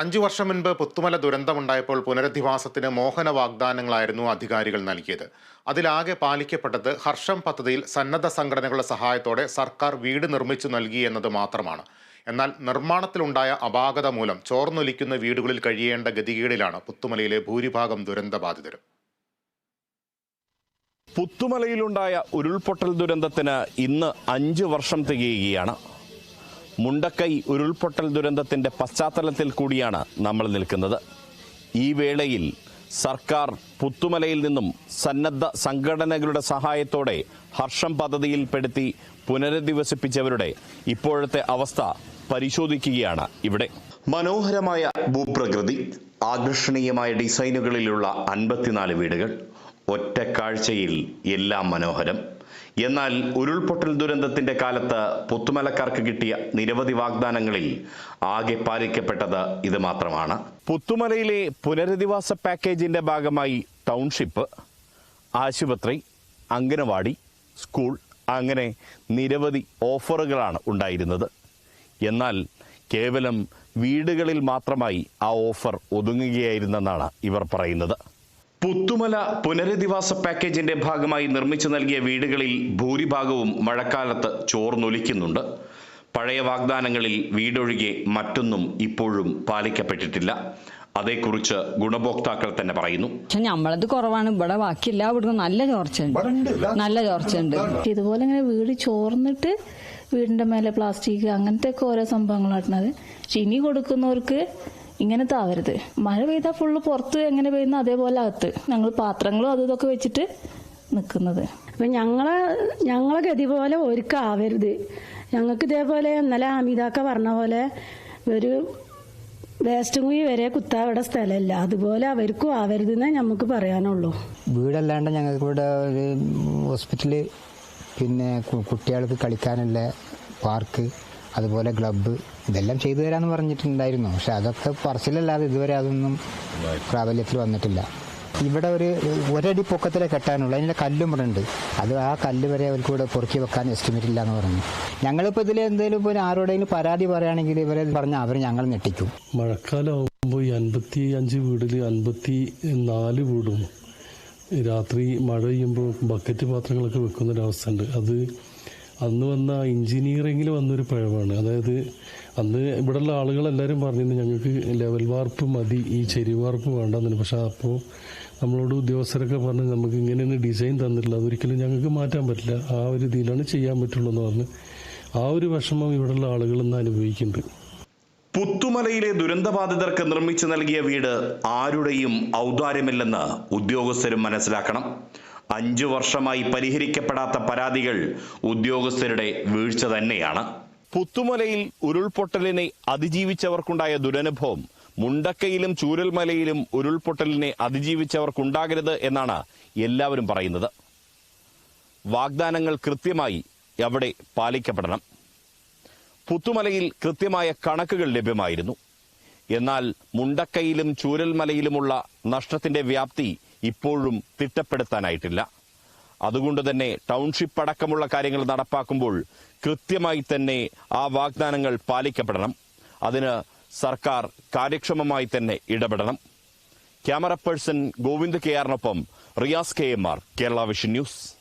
അഞ്ചു വർഷം മുൻപ് പുത്തുമല ദുരന്തമുണ്ടായപ്പോൾ പുനരധിവാസത്തിന് മോഹന വാഗ്ദാനങ്ങളായിരുന്നു അധികാരികൾ നൽകിയത്. അതിലാകെ പാലിക്കപ്പെട്ടത് ഹർഷം പദ്ധതിയിൽ സന്നദ്ധ സംഘടനകളുടെ സഹായത്തോടെ സർക്കാർ വീട് നിർമ്മിച്ചു നൽകി എന്നത് മാത്രമാണ്. എന്നാൽ നിർമ്മാണത്തിലുണ്ടായ അപാകത മൂലം ചോർന്നൊലിക്കുന്ന വീടുകളിൽ കഴിയേണ്ട ഗതികേടിലാണ് പുത്തുമലയിലെ ഭൂരിഭാഗം ദുരന്തബാധിതരും. പുത്തുമലയിലുണ്ടായ ഉരുൾപൊട്ടൽ ദുരന്തത്തിന് ഇന്ന് അഞ്ച് വർഷം തികയുകയാണ്. മുണ്ടക്കൈ ഉരുൾപൊട്ടൽ ദുരന്തത്തിന്റെ പശ്ചാത്തലത്തിൽ കൂടിയാണ് നമ്മൾ നിൽക്കുന്നത്. ഈ വേളയിൽ സർക്കാർ പുത്തുമലയിൽ നിന്നും സന്നദ്ധ സംഘടനകളുടെ സഹായത്തോടെ ഹർഷം പദ്ധതിയിൽപ്പെടുത്തി പുനരധിവസിപ്പിച്ചവരുടെ ഇപ്പോഴത്തെ അവസ്ഥ പരിശോധിക്കുകയാണ് ഇവിടെ. മനോഹരമായ ഭൂപ്രകൃതി ആകർഷണീയമായ ഡിസൈനുകളിലുള്ള അൻപത്തിനാല് വീടുകൾ ഒറ്റ കാഴ്ചയിൽ എല്ലാം മനോഹരം. എന്നാൽ ഉരുൾപൊട്ടൽ ദുരന്തത്തിന്റെ കാലത്ത് പുത്തുമലക്കാർക്ക് കിട്ടിയ നിരവധി വാഗ്ദാനങ്ങളിൽ ആകെ പാലിക്കപ്പെട്ടത് ഇത് മാത്രമാണ്. പുത്തുമലയിലെ പുനരധിവാസ പാക്കേജിന്റെ ഭാഗമായി ടൗൺഷിപ്പ് ആശുപത്രി അംഗനവാടി സ്കൂൾ അങ്ങനെ നിരവധി ഓഫറുകളാണ് ഉണ്ടായിരുന്നത്. എന്നാൽ കേവലം വീടുകളിൽ മാത്രമായി ആ ഓഫർ ഒതുങ്ങുകയായിരുന്നെന്നാണ് ഇവർ പറയുന്നത്. പുത്തുമല പുനരധിവാസ പാക്കേജിന്റെ ഭാഗമായി നിർമ്മിച്ചു നൽകിയ വീടുകളിൽ ഭൂരിഭാഗവും മഴക്കാലത്ത് ചോർന്നൊലിക്കുന്നുണ്ട്. പഴയ വാഗ്ദാനങ്ങളിൽ വീടൊഴികെ മറ്റൊന്നും ഇപ്പോഴും പാലിക്കപ്പെട്ടിട്ടില്ല. അതേക്കുറിച്ച് ഗുണഭോക്താക്കൾ തന്നെ പറയുന്നു. പക്ഷെ നമ്മളത് കുറവാണ്. ഇവിടെ ബാക്കിയില്ല. ഇവിടുന്ന് വീടും നല്ല ചോർച്ചയുണ്ട് നല്ല ചോർച്ചയുണ്ട് ഇതുപോലെ ഇങ്ങനെ വീട് ചോർന്നിട്ട് വീടിന്റെ മേലെ പ്ലാസ്റ്റിക് അങ്ങനത്തെ ഒക്കെ ഓരോ സംഭവങ്ങളാണ് പക്ഷെ ഇനി കൊടുക്കുന്നവർക്ക് ഇങ്ങനത്തെ ആവരുത് മഴ പെയ്താൽ ഫുള്ള് പുറത്ത് എങ്ങനെ പെയ്യുന്ന അതേപോലെ അകത്ത്. ഞങ്ങൾ പാത്രങ്ങളും അതും ഇതൊക്കെ വെച്ചിട്ട് നിൽക്കുന്നത് അപ്പൊ ഞങ്ങളെ ഞങ്ങളെ ഗതി പോലെ ഒരുക്കാവരുത്. ഞങ്ങൾക്ക് ഇതേപോലെ ഇന്നലെ അമിതാക്ക പറഞ്ഞ പോലെ ഒരു വേസ്റ്റ് കുഴി വരെ കുത്താവിടെ സ്ഥലമില്ല. അതുപോലെ അവർക്കും ആവരുതെന്നേ നമുക്ക് പറയാനുള്ളൂ. വീടല്ലാണ്ട് ഞങ്ങൾക്ക് ഇവിടെ ഒരു ഹോസ്പിറ്റൽ പിന്നെ കുട്ടികൾക്ക് കളിക്കാനുള്ള പാർക്ക് അതുപോലെ ക്ലബ്ബ് ഇതെല്ലാം ചെയ്തു തരാമെന്ന് പറഞ്ഞിട്ടുണ്ടായിരുന്നു. പക്ഷെ അതൊക്കെ പറച്ചിലല്ലാതെ ഇതുവരെ അതൊന്നും പ്രാബല്യത്തിൽ വന്നിട്ടില്ല. ഇവിടെ ഒരു ഒരടി പൊക്കത്തിലെ കെട്ടാനുള്ളൂ. അതിന്റെ കല്ലും ഇവിടെ ഉണ്ട്. അത് ആ കല്ല് വരെ അവർക്ക് കൂടെ പൊറുക്കി വെക്കാൻ എസ്റ്റിമേറ്റ് ഇല്ല എന്ന് പറഞ്ഞു. ഞങ്ങളിപ്പോൾ ഇതിൽ എന്തെങ്കിലും ഇപ്പോൾ ആരോടെങ്കിലും പരാതി പറയുകയാണെങ്കിൽ ഇവരെ പറഞ്ഞാൽ അവർ ഞങ്ങൾ ഞെട്ടിക്കും. മഴക്കാലമാകുമ്പോൾ ഈ അൻപത്തി അഞ്ച് വീടിൽ അൻപത്തി നാല് വീടും രാത്രി മഴ പെയ്യുമ്പോൾ ബക്കറ്റ് പാത്രങ്ങളൊക്കെ വെക്കുന്ന ഒരു അവസ്ഥ ഉണ്ട്. അത് അന്ന് വന്ന എഞ്ചിനീയറിങ്ങിൽ വന്നൊരു പിഴവാണ് അതായത് അന്ന് ഇവിടെയുള്ള ആളുകളെല്ലാവരും പറഞ്ഞിരുന്നു ഞങ്ങൾക്ക് ലെവൽ വാർപ്പ് മതി ഈ ചെരിവ് വാർപ്പ് വേണ്ടെന്നു. പക്ഷേ അപ്പോൾ നമ്മളോട് ഉദ്യോഗസ്ഥരൊക്കെ പറഞ്ഞ് നമുക്ക് ഇങ്ങനെയൊന്നും ഡിസൈൻ തന്നിട്ടില്ല അതൊരിക്കലും ഞങ്ങൾക്ക് മാറ്റാൻ പറ്റില്ല ആ ഒരു രീതിയിലാണ് ചെയ്യാൻ പറ്റുള്ളൂ എന്ന് പറഞ്ഞ് ആ ഒരു വിഷമം ഇവിടെയുള്ള ആളുകൾ ഇന്ന് അനുഭവിക്കുന്നുണ്ട്. പുത്തുമലയിലെ ദുരന്തബാധിതർക്ക് നിർമ്മിച്ചു നൽകിയ വീട് ആരുടെയും ഔദാര്യമില്ലെന്ന് ഉദ്യോഗസ്ഥരും മനസ്സിലാക്കണം. അഞ്ചു വർഷമായി പരിഹരിക്കപ്പെടാത്ത പരാതികൾ ഉദ്യോഗസ്ഥരുടെ വീഴ്ച തന്നെയാണ്. പുത്തുമലയിൽ ഉരുൾപൊട്ടലിനെ അതിജീവിച്ചവർക്കുണ്ടായ ദുരനുഭവം മുണ്ടക്കയിലും ചൂരൽമലയിലും ഉരുൾപൊട്ടലിനെ അതിജീവിച്ചവർക്കുണ്ടാകരുത് എന്നാണ് എല്ലാവരും പറയുന്നത്. വാഗ്ദാനങ്ങൾ കൃത്യമായി അവിടെ പാലിക്കപ്പെടണം. പുത്തുമലയിൽ കൃത്യമായ കണക്കുകൾ ലഭ്യമായിരുന്നു. എന്നാൽ മുണ്ടക്കയിലും ചൂരൽമലയിലുമുള്ള നഷ്ടത്തിന്റെ വ്യാപ്തി ഇപ്പോഴും തിട്ടപ്പെടുത്താനായിട്ടില്ല. അതുകൊണ്ട് തന്നെ ടൗൺഷിപ്പ് അടക്കമുള്ള കാര്യങ്ങൾ നടപ്പാക്കുമ്പോൾ കൃത്യമായി തന്നെ ആ വാഗ്ദാനങ്ങൾ പാലിക്കപ്പെടണം. അതിന് സർക്കാർ കാര്യക്ഷമമായി തന്നെ ഇടപെടണം. Camera person Govind K ആറിനൊപ്പം Riyas K M R Kerala vision news.